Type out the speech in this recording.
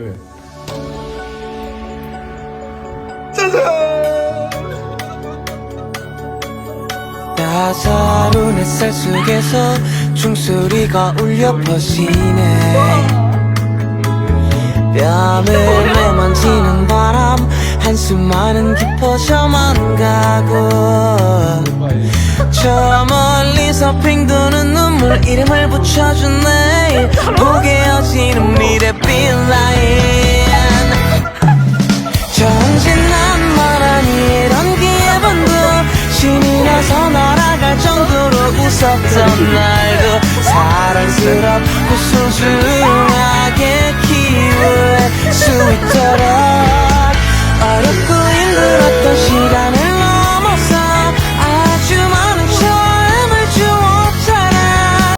왜? 따사로운 햇살 속에서 종소리가 울려 퍼지네. 뺨을 내만지는 바람 한숨만은 깊어져만 가고. 저 멀리서 핑 도는 눈물 이름을 붙여주네 보게 웃었던 날도 사랑스럽